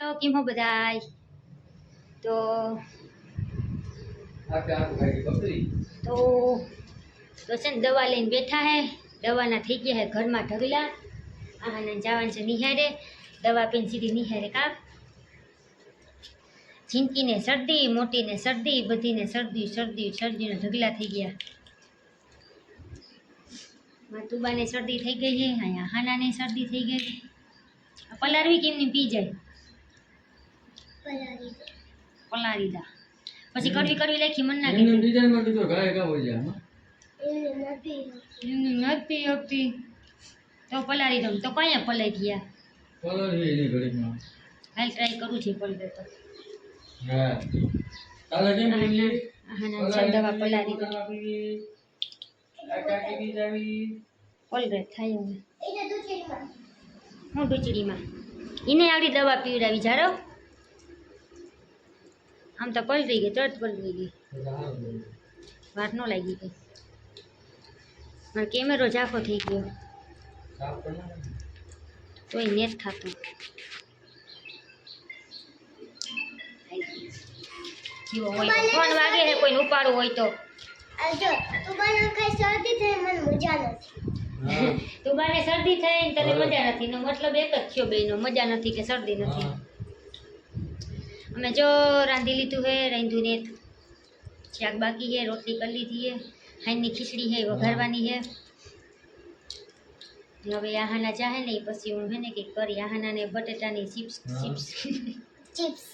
તો કેમ હો બધાય તો તો તો છે ને દવા લઈને બેઠા હે. દવાના થઈ ગયા હે, ઘરમાં ઢગલા. આને જવાનું છે નિહારે. દવા પીને સીધી નિહારે કાપ. જિંદગીને શરદી, મોટીને શરદી, બધીને શરદી શરદી, શરદીને ઢગલા થઈ ગયા. માતુબાને શરદી થઈ ગઈ છે, અહીંયા હાનાને શરદી થઈ ગઈ આ પલારવી કેમની પી જાય? પલારી દા પછી કરવી કરવી લેખી મન ના એમને ડિઝાઇનમાં તો ગાય કા હોય જાય આમાં નથી આપતી તો પલારી દઉં તો કયા પલાઈ ગયા? છે એની ઘડીમાં હાલ ટ્રાય કરું છું પલરે તો. હા. તારે કેમ પડી હા ના છે દવા પલારી દઉં આ કાકી બી જાવી. પલરે થાય હું ડુચડીમાં. એને આવડી દવા પીવડાવી જારો આમ તો પલરી ગઈ તરત પલરી ગઈ વાર ન લાગી ગઈ મારો કેમેરો ઝાંખો થઈ ગયો સાફ કરના તોય નેટ થતું જીવો હોય તો ફોન વાગે છે કોઈને ઉપાડવું હોય તો જો તું મને કઈ શરદી થઈ મને મજા નથી હા તું બાને શરદી થઈ ને તને મજા નથી એનો મતલબ એક જ થયો બેનો મજા નથી કે શરદી નથી। હા. અમે જો રાંધી લીધું હે રાંધ્યું ને શાક બાકી હે રોટલી કરી લીધી હે હાઈની ખીચડી હે વઘારવાની હે ને હવે આહાના ચાહે ને ઈ પછી હું હે ને કંઈક કરી આહાના ને બટેટાની ચિપ્સ હા. ચિપ્સ ચિપ્સ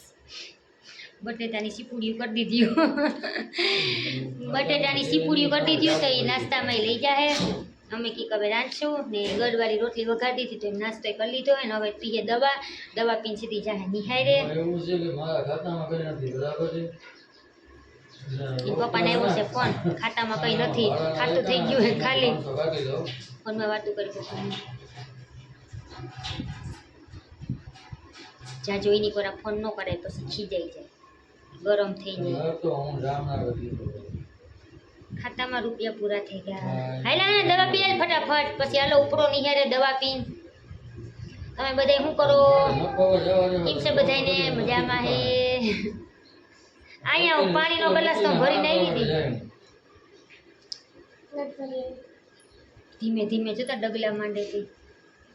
બટેટાની સીપુડીઓ કરી દીધી બટેટાની સીપુડીઓ કરી દીધી તો એ નાસ્તામાં લઈ જાય અમે કી હવે રાંધશું ને ગળવાળી રોટલી વઘારી દીધી તો એમ નાસ્તો કરી લીધો અને હવે પીએ દવા. દવા પીને સીધી જાય નિહાય રે એવું છે કે મારા ખાતામાં કઈ નથી બરાબર છે? એ પપ્પાને આવ્યો છે ફોન. ખાતામાં કંઈ નથી. ખાતું થઈ ગયું હે ખાલી. ફોનમાં વાતું કરી પપ્પાને જ્યાં જોઈની પર ફોન ન કરે પછી ખીજાઈ જાય. ગરમ થઈ જાય હવે તો હું રામનગર દીધો ખાતામાં રૂપિયા પૂરા થઈ ગયા. હા. હાલા ને દવા પી ફટાફટ. પછી હાલો ઉપરો નિહારે દવા પીન. તમે બધા શું કરો. કેમ છે બધાને મજામાં હે. અહીંયા હું પાણીનો ગ્લાસ તો ભરીને આવી હતી. ધીમે ધીમે જતા ડગલા માંડે હતી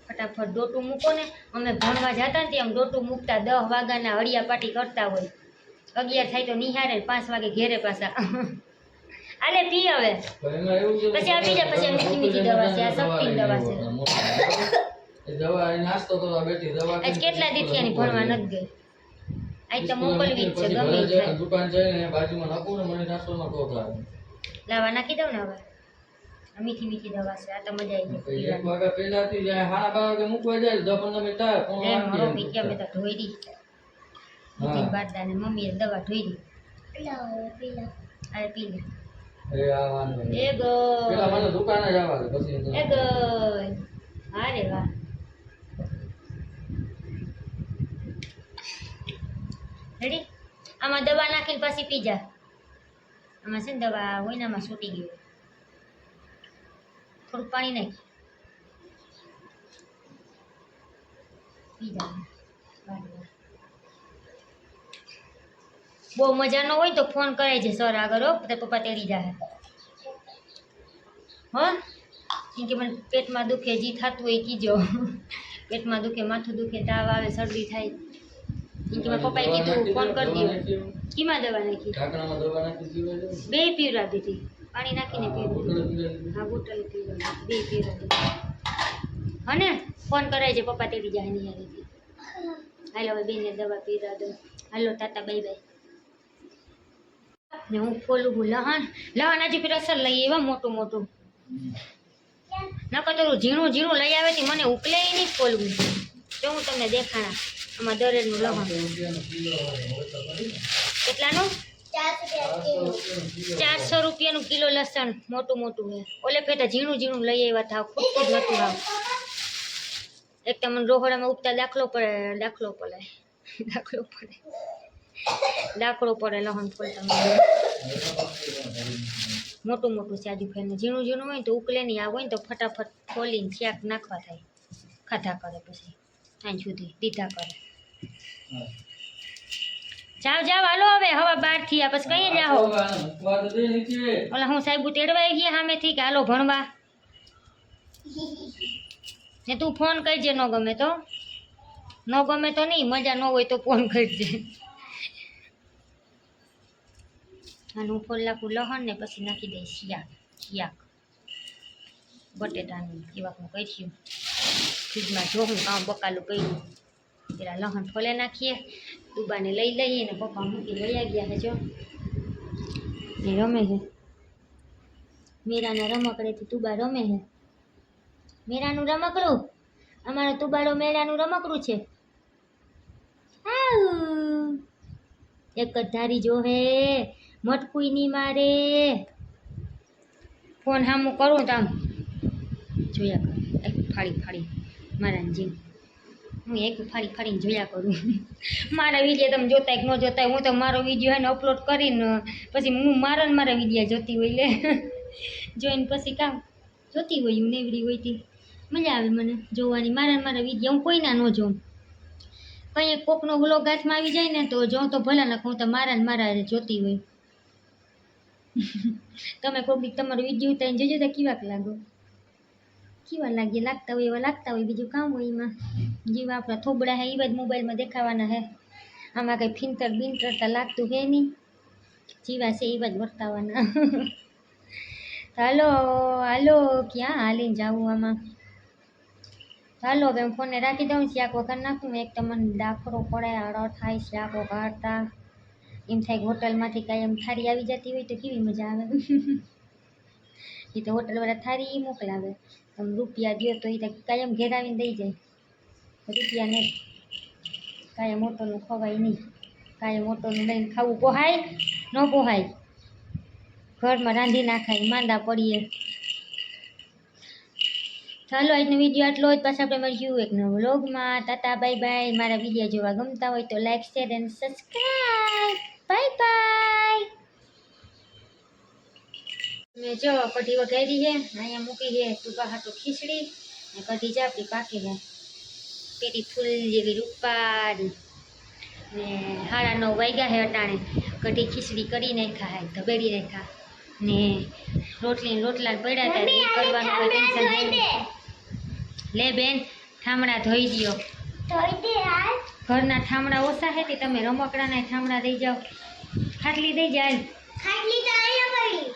ફટાફટ ડોટું મૂકો ને. અમે ભણવા જતા ને ત્યાં આમ ડોટું મૂકતા દહ વાગ્યાના હળિયા પાટી કરતા હોય. અગિયાર થાય તો નિહારે પાંચ વાગે ઘેરે પાછા. આલે પી હવે. પછી આ બીજા પછી મીઠી મીઠી દવા છે, આ શક્તિની દવા છે. એ દવા એ નાસ્તો કરવા બેઠી દવા આજ કેટલા દીથી આની ભણવા નથી ગઈ? આજ તો મોકલવી જ છે ગમે થાય દુકાન જઈને બાજુમાં નાખું ને મને નાસ્તોમાં કોક લાગે. લાવા નાખી દઉં ને હવે? મીઠી મીઠી દવા છે આ તો મજા આવી એક વાગ્યા પહેલા થી જાય હારા બાર વાગે મૂકવા જાય દસ પંદર મિનિટ થાય પણ એમ મારો મમ્મી કે અમે તો ધોઈ દી. મીઠી બારદા ને મમ્મીએ દવા ધોઈ દી. પેલા પેલા આ પી લે. એ આ વાંધો નહીં. પેલા મને દુકાને જ આવવા પછી એ ગઈ અરે વાહ. રેડી આમાં દવા નાખીને પછી પી જા. આમાં છે ને દવા આમાં છૂટી ગયું થોડુંક પાણી નાખી. પી જા. વાહ, વાહ. બહુ મજા ન હોય તો ફોન કરાય છે સર આગળ હો તારા પપ્પા તેડી જાય હો? કેમ કે મને પેટમાં દુખે જી થતું હોય કીજો. પેટમાં દુખે માથું દુખે તાવ આવે શરદી થાય. કેમ કે મારા પપ્પાએ કીધું ફોન કરી દવા દો નાખી. કીમાં દવા નાખી? ઢાંકણામાં દવા નાખી દીધી હોય છે. બે પીવડાવી દીધી. પાણી નાખીને પીવડાવી બોટલે પીવડાવી હા બોટલ પીવડાવી બે પીવડાવી દીધી. હને? ફોન કરાય છે પપ્પા તેડી જાય નહીં આવી હાલો હવે બેને દવા પીવડા દો હાલો તાતા બાય બાય ને હું ખોલું હું લહણ. લહણ હજી પેલા અસર લઈ એવા મોટું મોટું. નકર તો ઝીણું ઝીણું લઈ આવે તે મને ઉકલે નહીં ખોલવું. જો હું તમને દેખાણા આમાં દરેકનું લહણ. કેટલાનું? ચારસો રૂપિયાનું કિલો લસણ મોટું મોટું હોય. ઓલે ફેટા ઝીણું ઝીણું લઈ આવ્યા થાવ ખૂબ જ મોટું આવ એક તો મને રોહડામાં ઉગતા દાખલો પડે દાખલો પડે. દાખલો પડે. દાખલો પડે લહણ ફોલતા મને. મોટું મોટું આજુ ફેરને ઝીણું ઝીણું હોય ને તો ઉકલે નહીં આ હોય ને તો ફટાફટ ખોલીને શાક નાખવા થાય. ખાધા કરે પછી. ત્યાં સુધી દીધા કરે. જાવ જાવ હાલો હવે, હવા બારથી પછી કઈ જાઓ. ઓલા હું સાહેબ તેડવાઈ ગયા સામેથી કે હાલો ભણવા. ને તું ફોન કરજે, ન ગમે તો. ન ગમે તો નહીં, મજા ન હોય તો ફોન કરજે. અને હું ફોન લાખું લહણ ને પછી નાખી દઈશ શિયાક શિયાક બટેટાનું કેવાકનું કર્યું ફ્રીજમાં જોઉં કામ બકાલું કર્યું. પેલા લહણ ફોલે નાખીએ, દુબાને લઈ લઈએ ને પપ્પા મૂકી લઈ ગયા છે જો. એ રમે છે. મીરાના રમકડેથી તુબા રમે છે. મીરાનું રમકડું? અમારો તુબાડો મેળાનું રમકડું છે. એક જ ધારી જો હે મટકુઈ નહીં મારે. ફોન હામું કરું તો આમ જોયા કરું. એક ફાળી ફાળી મારા જીવ હું એક ફાળી ફાળીને જોયા કરું. મારા વીડિયો તમે જોતા કે ન જોતા હું તો મારો વીડિયો એને અપલોડ કરીને, પછી હું મારા ને મારા વીડિયો જોતી હોય લે. જોઈને પછી કામ જોતી હોય હું નેવડી હોય તી. મજા આવે મને જોવાની. મારા મારા વીડિયો હું કોઈના ન જોઉં. કંઈ કોકનો વ્લોગ હાથમાં આવી જાય ને તો જોઉં તો ભલે ના તો મારા ને મારા જોતી હોય. તમે કોઈક દી તમારો વીડિયો ઉતારીને જોજો તો કેવાક લાગો કેવા લાગે લાગતા હોય એવા લાગતા હોય બીજું કામ હોય એમાં જેવા આપણા થોબડા હે એવા જ મોબાઈલમાં દેખાવાના હે આમાં કંઈ ફિન્ટર બિન્ટર તો લાગતું હે નહીં જેવા છે એવા જ વર્તાવાના હાલો હાલો ક્યાં હાલીને જાવું આમાં ચાલો હવે હું ફોનને રાખી દઉં શાક વગર નાખું એક તો મને ડાખરો પડે આડો થાય શાકો કાઢતા એમ થાય હોટલમાંથી કાંઈ એમ થાળી આવી જતી હોય તો કેવી મજા આવે? એ તો હોટલવાળા થાળી એ મોકલાવે. તમે રૂપિયા દો તો એ તો કાયમ ઘેર આવીને દઈ જાય. રૂપિયા નહીં કાંઈ મોટોનું ખવાય નહીં. કાયમ મોટોનું લઈને ખાવું પોહાય, ન પોહાય. ઘરમાં રાંધી નાખાય, માંદા પડીએ. ચાલો, આજનો વીડિયો આટલો જ. પાછા આપણે મળ્યું એક નવો વ્લોગમાં. તાતા બાય બાય મારા વીડિયો જોવા ગમતા હોય તો like share and subscribe bye bye મેં જો કઢી વઘારી છે અહીંયા મૂકી છે તુકા હાટું ખીચડી ને કઢી ચાપડી પાકી છે. પેટી ફૂલ જેવી રૂપારી ને હાડા નવ વાગ્યા છે અટાણે. કઢી ખીચડી કરી નાખ્યા હે ધબેડી નાખ્યા. ને રોટલી રોટલા પડ્યા હતા કરવાનું ટેન્શન લે બેન ઠામડા ધોઈ દે ઘરના ઠામડા ઓછા હે તમે રમકડાના ઠામડા દઈ જાઓ. ખાટલી દઈ જાય ખાટલી તો અહીંયા પડી.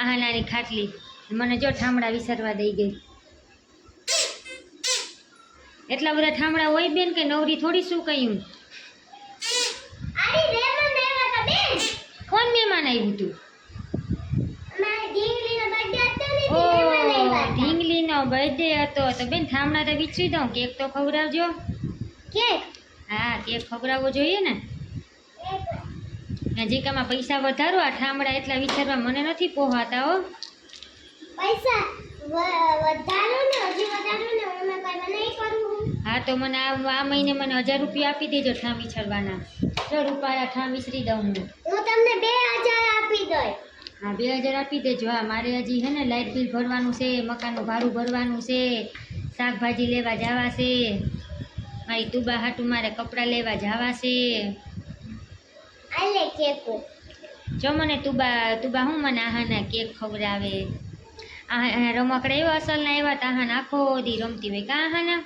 આ નાની ખાટલી. મને જો ઠામડા વિસરવા દઈ ગઈ. એટલા બધા ઠામડા હોય બેન કે નવરી થોડી શું કહ્યું? કોણ મહેમાન આવ્યું તું મારી ઢીંગલીનો બર્થડે હતો ને ઓ તે રેમન આવ્યા ઢીંગલીનો બર્થડે હતો તો બેન ઠામડા તો વિચરી દઉં કેક તો ખવડાવજો. કેક? હા કેક ખવડાવવો જોઈએ ને. નજીકામાં પૈસા વધારો આ ઠામડા એટલા વિચારવા મને નથી પોહાતા હો. પૈસા વધારો ને હજી વધારો ને અમે કઈ નહીં કરું હા તો મને આ આ મહિને મને હજાર રૂપિયા આપી દેજો ઠામ વિચારવાના. જો રૂપિયા ઠામ વિસરી દઉં હું. હું તમને બે હજાર આપી દઉં હા બે હજાર આપી દેજો. હા મારે હજી હે ને લાઇટ બિલ ભરવાનું છે મકાનનું ભાડું ભરવાનું છે શાકભાજી લેવા જવા છે. મારી તુબા હાટું મારે કપડાં લેવા જવા છે. જો મને તુબા તુબા હું મને આહાના કેક ખવડાવે? આહા રમકડા એવા અસલના એવા તો આખો દી રમતી હોય કા આહાના?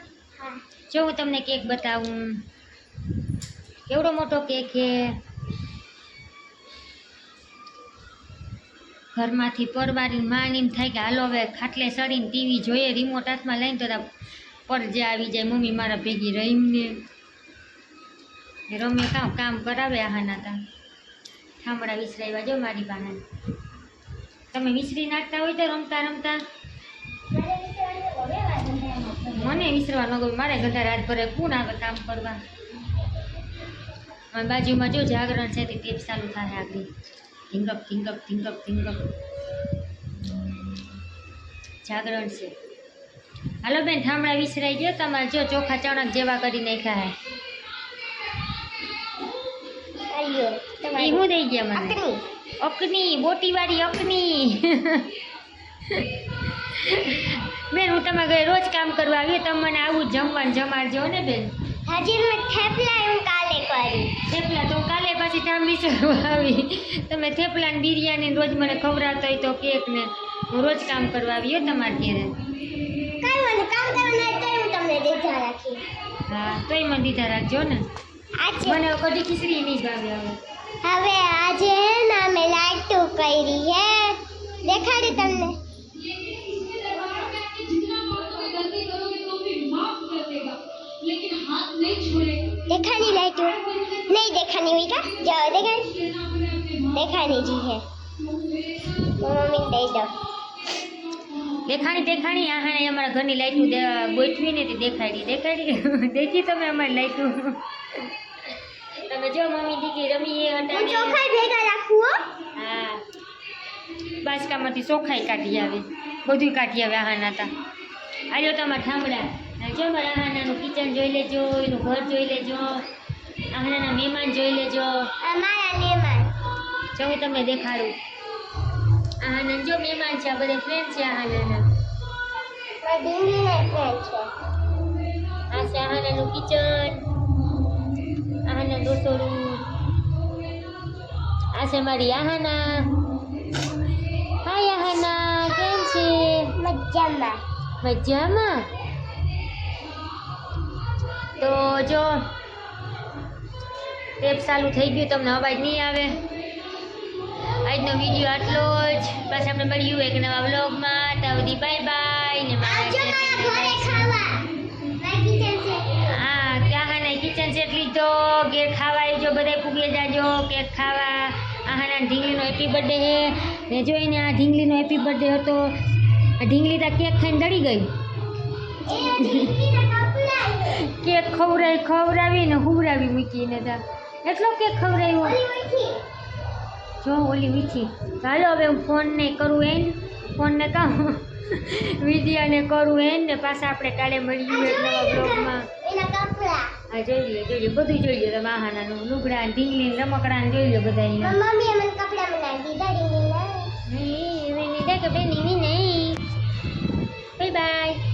જો હું તમને કેક બતાવું. કેવડો મોટો કેક છે. ઘરમાંથી પરવારીને માની એમ થાય કે હાલો હવે ખાટલે સડીને ટીવી જોઈએ રિમોટ હાથમાં લઈને તો પર જે આવી જાય, મમ્મી મારા ભેગી રહીને. રમે કામ કામ કરાવે આહાના તા. ઠામડા વિસરાવ્યા જો મારી પાસે તમે વિસરી નાખતા હોય તો રમતા રમતા. મને વિસરવા ન ગમે, મારે ઘટા રાત ભરે કોણ આવે કામ કરવા. બાજુમાં જો જાગરણ છે તે ટેપ ચાલુ થાય આગળ. ધીંગપ ધીંગપ ધીંગપ ધીંગપ જાગરણ છે. હાલો બેન ઠામડા વિસરાઈ ગયો. તમારે જો ચોખા ચણક જેવા કરી નાખ્યા હે. આલ્યો એ તમારી હું દઈ ગયા મને? અકની. અકની બોટીવાળી અકની. બેન હું તમારા ઘરે રોજ કામ કરવા આવી તમે મને આવું જ જમવાનું જમાડજો ને બેન. હજી મેં થેપલા હું કાલે થેપલા તો કાલે પાછી ટાઈમ વિચારવા આવી. તમે થેપલા ને બિરયાની રોજ મને ખવડાવતા હોય તો કેક ને. હું રોજ કામ કરવા આવી હો તમારા ઘેરે. હા તોય મને દીધા રાખજો ને. આજે મને કઢી ખીચડી નહીં ભાવે હવે. હવે આજે હે ને અમે લાટુ કરી હે. દેખાડી તમને? દેખાની લાઈટો નહીં દેખાની हुई क्या जाओ देखानी देखानी जी है तो मम्मी दे दो દેખાણી દેખાણી આ હા અમારા ઘરની લાઈટું દે- ગોઠવી ને તે દેખાડી દેખાડી દેખી તમે અમારી લાઈટું તમે જો મમ્મી દીકરી રમી એ હું હટાવી ચોખાઈ ભેગા રાખું હો હા બાસકામાંથી ચોખાઈ કાઢી આવે બધું કાઢી આવે આહાના તા આજો તમારા ઠામડા આ જો મારા આહાનાનું કિચન જોઈ લેજો એનું ઘર જોઈ લેજો આહાનાના મહેમાન જોઈ લેજો. અમારા મહેમાન. જો હું તમને દેખાડું. આહાના જો મહેમાન છે આ બધા ફ્રેન્ડ છે આહાનાના મારા ડીંગલીના ફ્રેન્ડ છે. આ છે આહાનાનું કિચન આહાના રસોડું. આ છે મારી આહાના હાય આહાના કેમ છે? મજામાં. મજામાં? તો જો ટેપ ચાલુ થઈ ગયું તમને અવાજ નહીં આવે. આજનો વીડિયો આટલો જ. પાછા આપણે મળ્યું એક નવા વ્લોગમાં સુધી બાય બાય ને હા આહાના કિચન સેટ લીધો ઘેર ખાવા જો બધાય પૂગે જાજો કેક ખાવા. આહાના ઢીંગલીનો હેપી બર્થડે હે ને જોઈને આ ઢીંગલીનો હેપી બર્થડે હતો આ ઢીંગલી તા કેક ખાઈને દડી ગઈ. કેક ખવડાવી ખવડાવી ને હુવડાવી મૂકીને તા. એટલો કેક ખવડાવ્યો જો ઓલી મીઠી. ચાલો હવે હું ફોનને કરું એન. ફોનને કહું વિડીયોને કરું એન ને પાછા આપણે કાલે મળી એક નવા બ્લોગમાં હા જોઈ લે જોઈ લે બધું જોઈ લે તમે આહાનાનું લુગડા ઢીંગલી ને રમકડા જોઈ લે બધા અહીંયા. મને કપડા બનાવી દીધા ડીંગલીના નહીં, એવી નહીં થાય બાય.